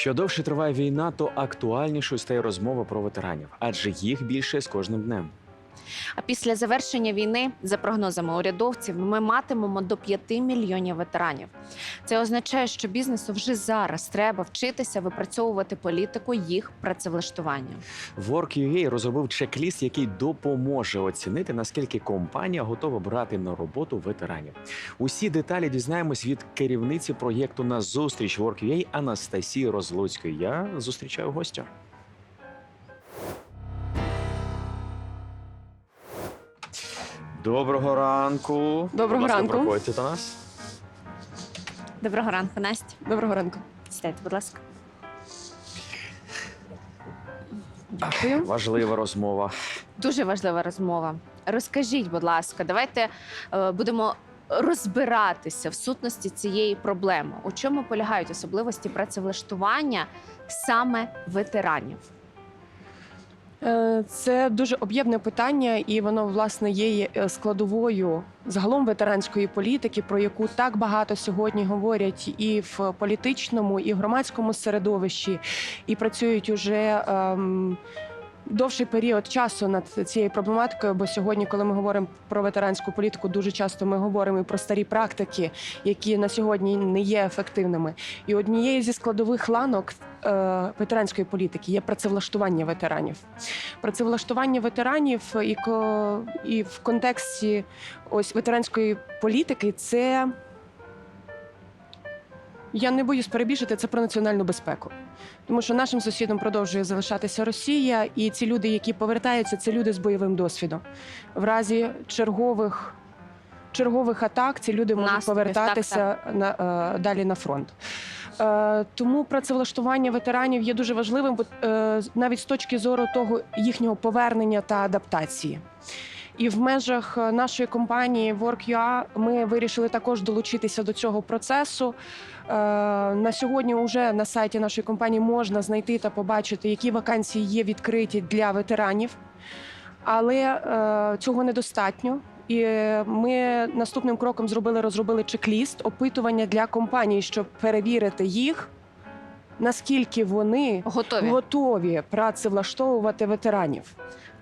Що довше триває війна, то актуальнішою стає розмова про ветеранів, адже їх більше з кожним днем. А після завершення війни, за прогнозами урядовців, ми матимемо до 5 мільйонів ветеранів. Це означає, що бізнесу вже зараз треба вчитися випрацьовувати політику їх працевлаштування. Work.ua розробив чек-ліст, який допоможе оцінити, наскільки компанія готова брати на роботу ветеранів. Усі деталі дізнаємось від керівниці проєкту на зустріч Work.ua Анастасії Розлуцької. Я зустрічаю гостя. Доброго ранку. Доброго Будь ласка, ранку. Проходьте до нас. Доброго ранку, Настя. Доброго ранку. Сідайте, будь ласка. Дякую. Важлива розмова. Дуже важлива розмова. Розкажіть, будь ласка, давайте е, будемо розбиратися в сутності цієї проблеми. У чому полягають особливості працевлаштування саме ветеранів? Е, Це дуже об'ємне питання, і воно власне є е, складовою загалом ветеранської політики, про яку так багато сьогодні говорять і в політичному, і в громадському середовищі, і працюють уже. ем, Довший період часу над цією проблематикою, бо сьогодні, коли ми говоримо про ветеранську політику, дуже часто ми говоримо і про старі практики, які на сьогодні не є ефективними. І однією зі складових ланок е, ветеранської політики є працевлаштування ветеранів. Працевлаштування ветеранів і, ко, і в контексті ось ветеранської політики це. Я не боюсь перебільшити це про національну безпеку, тому що нашим сусідом продовжує залишатися Росія, і ці люди, які повертаються, це люди з бойовим досвідом. В разі чергових чергових атак ці люди можуть Наступів, повертатися На, е, далі на фронт. Е, тому працевлаштування ветеранів є дуже важливим, бо, е, навіть з точки зору того їхнього повернення та адаптації. І в межах е, нашої компанії Work.ua ми вирішили також долучитися до цього процесу. Е, На сьогодні вже на сайті нашої компанії можна знайти та побачити, які вакансії є відкриті для ветеранів, але е, цього недостатньо. І ми наступним кроком зробили розробили чек-ліст опитування для компаній, щоб перевірити їх, наскільки вони Готові? готові працевлаштовувати ветеранів.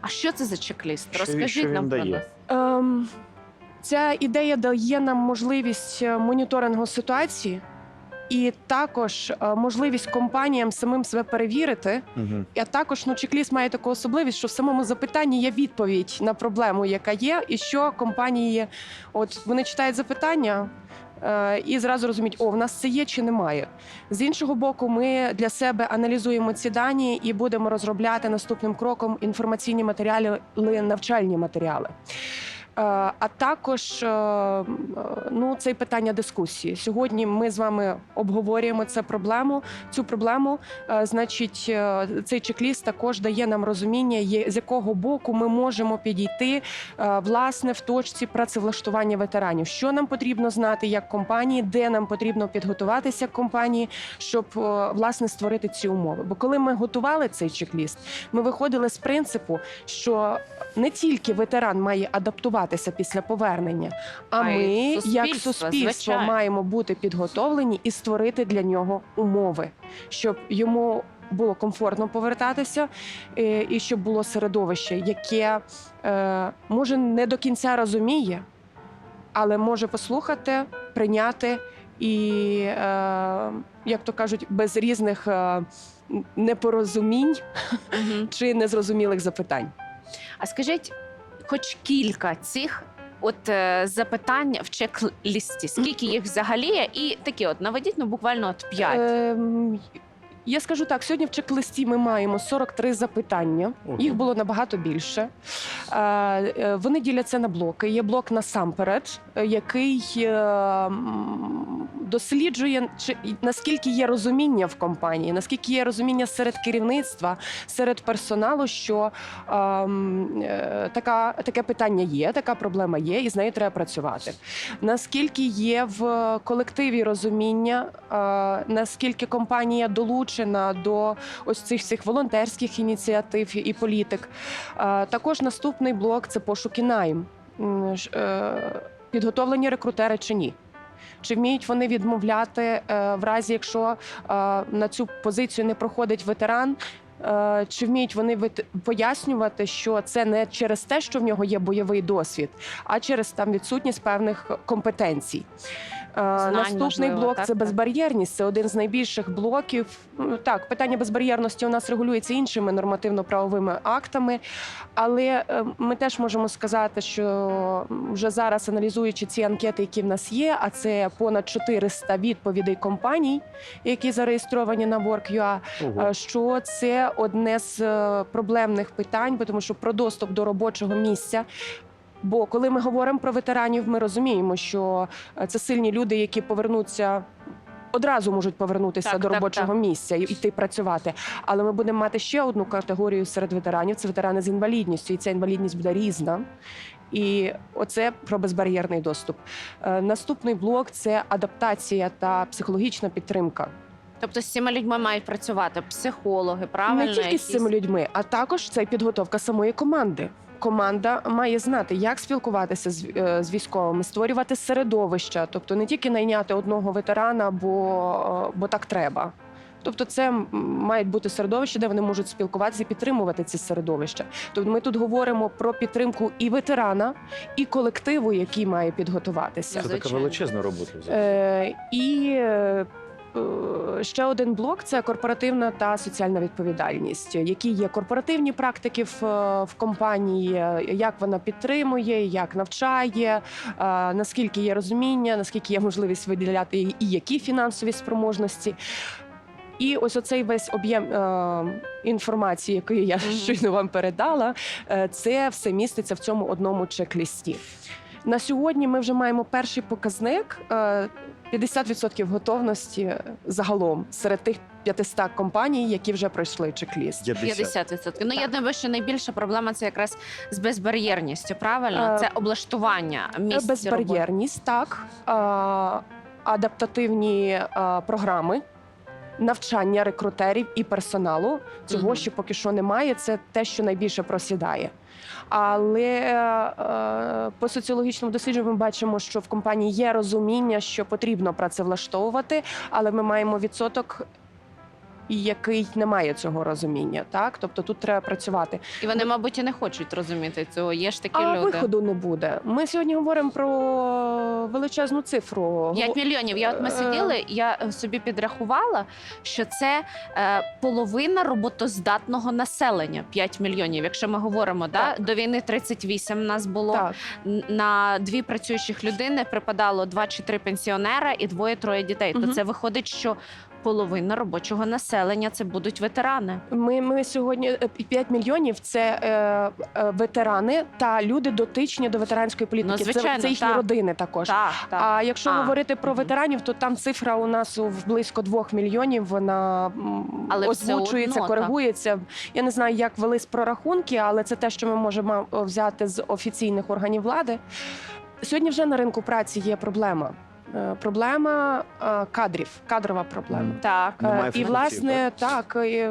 А що це за чек-ліст? Що Розкажіть що він нам про дає? нас. Ем, ця ідея дає нам можливість е, моніторингу ситуації і також е, можливість компаніям самим себе перевірити. Угу. А також ну, чек-ліст має таку особливість, що в самому запитанні є відповідь на проблему, яка є, і що компанії, от вони читають запитання. Е, І зразу розуміють, о, в нас це є чи немає. З іншого боку, ми для себе аналізуємо ці дані і будемо розробляти наступним кроком інформаційні матеріали, навчальні матеріали. Е, А також е, е, ну, це й питання дискусії. Сьогодні ми з вами обговорюємо цю проблему. Цю проблему Значить, цей чек-ліст також дає нам розуміння, з якого боку ми можемо підійти власне в точці працевлаштування ветеранів. Що нам потрібно знати як компанії, де нам потрібно підготуватися як компанії, щоб власне створити ці умови. Бо коли ми готували цей чек-ліст, ми виходили з принципу, що не тільки ветеран має адаптуватися після повернення, а, А ми, й як суспільство, суспільство, звичайно. маємо бути підготовлені і створити для нього умови, щоб йому було комфортно повертатися, е, і щоб було середовище, яке е, може не до кінця розуміє, але може послухати, прийняти і, е, як то кажуть, без різних е, непорозумінь Мгм. чи незрозумілих запитань. А скажіть, хоч кілька цих от е, запитань в чек-лісті. Скільки їх взагалі є? І такі от наведіть, ну буквально от п'ять. Ем, Я скажу так: сьогодні в чек-листі ми маємо 43 запитання. Ого. Їх було набагато більше. Е, е, Вони діляться на блоки. Є блок насамперед, е, який е, м, досліджує, чи наскільки є розуміння в компанії, наскільки є розуміння серед керівництва, серед персоналу, що ем, е, така, таке питання є, така проблема є, і з нею треба працювати. Наскільки є в колективі розуміння, е, наскільки компанія долучена до ось цих всіх волонтерських ініціатив і політик. Е, Також наступний блок це пошуки найм. Е, Підготовлені рекрутери чи ні. Чи вміють вони відмовляти е, в разі, якщо е, на цю позицію не проходить ветеран. Е, Чи вміють вони пояснювати, що це не через те, що в нього є бойовий досвід, а через там відсутність певних компетенцій? Е, Наступний можливо, блок так, це так. безбар'єрність. Це один з найбільших блоків. Ну, Так, питання безбар'єрності у нас регулюється іншими нормативно-правовими актами, але е, ми теж можемо сказати, що вже зараз аналізуючи ці анкети, які в нас є, а це понад 400 відповідей компаній, які зареєстровані на Work.ua, Ого. е, що це одне з проблемних питань, бо тому що про доступ до робочого місця. Бо коли ми говоримо про ветеранів, ми розуміємо, що е, це сильні люди, які повернуться. Одразу можуть повернутися Так, до так, робочого так. місця і йти працювати. Але ми будемо мати ще одну категорію серед ветеранів: це ветерани з інвалідністю, і ця інвалідність буде різна. І оце про безбар'єрний доступ. Е, Наступний блок це адаптація та психологічна підтримка. Тобто з цими людьми мають працювати психологи, правильно? не тільки з цими людьми, а також це підготовка самої команди. Команда має знати, як спілкуватися з, е, з військовими, створювати середовища, тобто не тільки найняти одного ветерана, бо, е, бо так треба. Тобто, це м, мають бути середовища, де вони можуть спілкуватися і підтримувати ці середовища. Тобто, ми тут говоримо про підтримку і ветерана, і колективу, який має підготуватися. Це така величезна робота. Е, і е, ще один блок це корпоративна та соціальна відповідальність. Які є корпоративні практики в, е, в компанії, е, як вона підтримує, як навчає, е, наскільки є розуміння, наскільки є можливість виділяти і які фінансові спроможності. І ось оцей весь об'єм е, інформації, який я щойно вам передала, е, це все міститься в цьому одному чек-лісті. На сьогодні ми вже маємо перший показник е, 50% готовності загалом серед тих 500 компаній, які вже пройшли чек-ліст. 50%. Ну я думаю, що найбільша проблема це якраз з безбар'єрністю. Правильно, Е, це облаштування місць роботи. Безбар'єрність, так, е, адаптативні е, програми. Навчання рекрутерів і персоналу цього, Мгм. що поки що немає, це те, що найбільше просідає. Але е, по соціологічному дослідженню ми бачимо, що в компанії є розуміння, що потрібно працевлаштовувати, але ми маємо відсоток, який не має цього розуміння. Так, тобто тут треба працювати. І вони, мабуть, і не хочуть розуміти цього. Є ж такі А люди. виходу не буде. Ми сьогодні говоримо про величезну цифру. 5 мільйонів. Я от ми Е, сиділи, я е, собі підрахувала, що це е, половина роботоздатного населення. 5 мільйонів. Якщо ми говоримо, да Так. до війни 38 нас було Так, на дві працюючих людини припадало два чи три пенсіонера і двоє-троє дітей. То це виходить, що половина робочого населення це будуть ветерани. ми, ми сьогодні е, 5 мільйонів це е, е, ветерани та люди дотичні до ветеранської політики. Ну, звичайно, це, це їхні так. родини також. Так, так. А якщо А, говорити про ветеранів, то там цифра у нас у- в близько 2 мільйонів. Вона Але озвучується, одно, так. коригується. Я не знаю, як велись прорахунки, але це те, що ми можемо е, взяти з офіційних органів влади. Сьогодні вже на ринку праці є проблема. Е, Проблема е, кадрів, кадрова проблема. Так. Е, Немає І власне так е,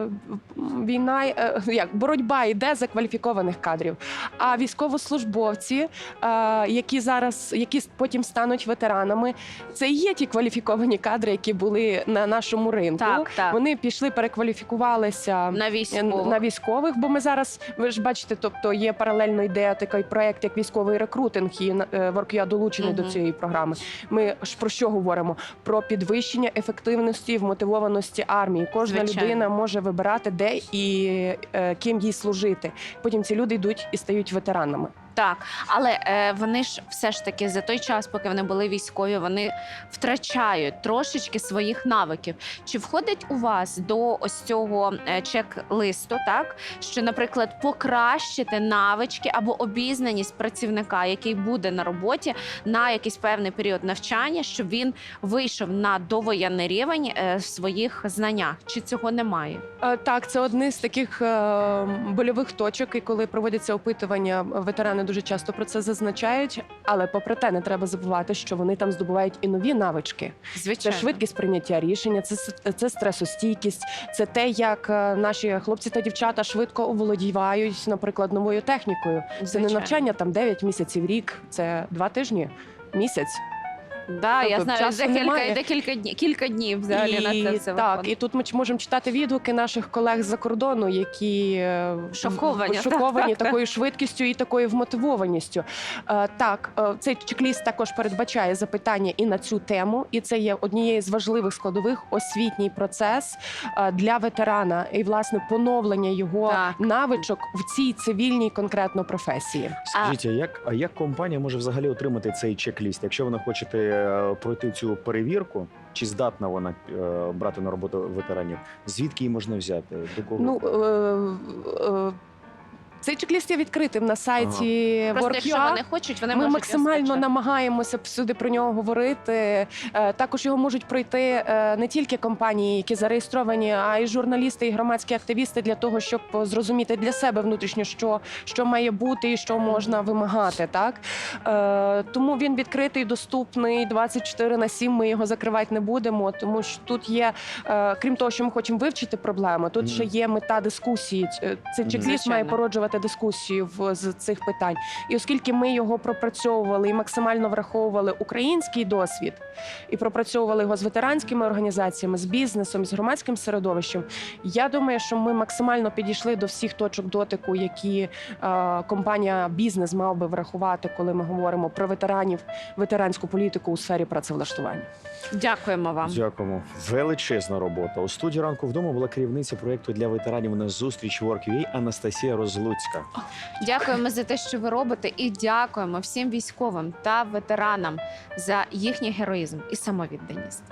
війна е, як боротьба йде за кваліфікованих кадрів. А військовослужбовці, е, які зараз які потім стануть ветеранами, це і є ті кваліфіковані кадри, які були на нашому ринку. Так, так. Вони пішли, перекваліфікувалися. На е, військових. На військових, бо ми зараз, ви ж бачите, тобто є паралельно йде такий проект, як військовий рекрутинг, і е, Ворк'я долучений до цієї програми. Ми ж про що говоримо? Про підвищення ефективності, вмотивованості армії. Кожна Звичайно. людина може вибирати, де і е, ким їй служити. Потім ці люди йдуть і стають ветеранами. Так, але е, вони ж все ж таки за той час, поки вони були військові, вони втрачають трошечки своїх навиків. Чи входить у вас до ось цього е, чек-листу, так що, наприклад, покращити навички або обізнаність працівника, який буде на роботі на якийсь певний період навчання, щоб він вийшов на довоєнний рівень е, в своїх знаннях? Чи цього немає? Е, Так, це одне з таких е, больових точок, і коли проводяться опитування, ветерани дуже часто про це зазначають. Але попри те, не треба забувати, що вони там здобувають і нові навички. Це швидкість прийняття рішення, це, це стресостійкість, це те, як е, наші хлопці та дівчата швидко оволодівають, наприклад, новою технікою. Це не навчання там 9 місяців, рік, це два тижні, місяць. Да, я Тобто знаю, часу декілька, немає. декілька днів, кілька днів взагалі на це все так, виходить. і тут ми ч- можемо читати відгуки наших колег з-за кордону, які е, Шоковані, в- шоковані так, так, такою швидкістю і такою вмотивованістю. Е, Так, е, цей чек-ліст також передбачає запитання і на цю тему, і це є однією з важливих складових освітній процес е, для ветерана і власне поновлення його Так. навичок в цій цивільній конкретно професії. Скажіть, а як, а як компанія може взагалі отримати цей чек-ліст? Якщо ви хочете е, пройти цю перевірку, чи здатна вона е, брати на роботу ветеранів? Звідки її можна взяти? До кого? Ну е, е, цей чек-ліст є відкритим на сайті Просто якщо вони хочуть, вони Ми можуть максимально намагаємося всюди про нього говорити. Е, Також його можуть пройти е, не тільки компанії, які зареєстровані, а й журналісти і громадські активісти для того, щоб зрозуміти для себе внутрішньо, що, що має бути і що можна вимагати. Так Е, тому він відкритий, доступний 24 на 7, Ми його закривати не будемо, тому що тут є, крім того, що ми хочемо вивчити проблему, тут ще є мета дискусії. Цей чек-ліст має Звичайно. Породжувати дискусію в з цих питань. І оскільки ми його пропрацьовували і максимально враховували український досвід, і пропрацьовували його з ветеранськими організаціями, з бізнесом, з громадським середовищем, я думаю, що ми максимально підійшли до всіх точок дотику, які е, компанія бізнес мав би врахувати, коли ми говоримо про ветеранів, ветеранську політику у сфері працевлаштування. Дякуємо вам. Дякуємо. Величезна робота. У студії ранку вдома була керівниця проєкту для ветеранів на зустріч WorkUA Анастасія Розлуцька. Дякуємо за те, що ви робите, і дякуємо всім військовим та ветеранам за їхній героїзм і самовідданість.